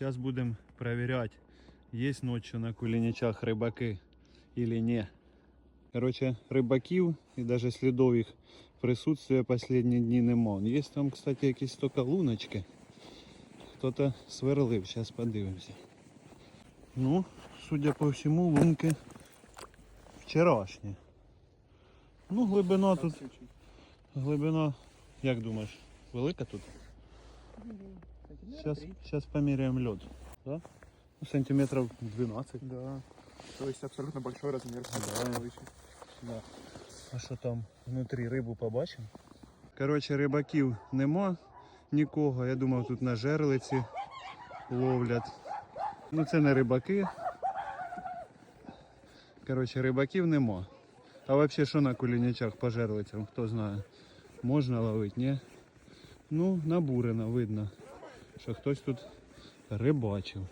Зараз будемо перевіряти, є ночі на кулінічах рибаки или ні. Короче, рибаків і навіть слідов їх присутствия останні дні нема. Є там, кстати, якісь тільки луночки. Хто-то сверлив, зараз подивимося. Ну, судя по всьому, лунки вчорашні. Ну, глибина тут. Глибина, як думаєш, велика тут? Сейчас, сейчас померяем лед. Да? Ну, сантиметров 12. Да. То есть абсолютно большой размер. Да. Да. А що там внутрі рибу побачимо? Коротше, рибаків нема нікого. Я думав, тут на жерлиці ловлять. Ну це не рибаки. Коротше, рибаків нема. А взагалі що на кулінячах по жерлицям, хто знає? Можна ловити, ні? Ну, набурено, видно, що хтось тут рибачив.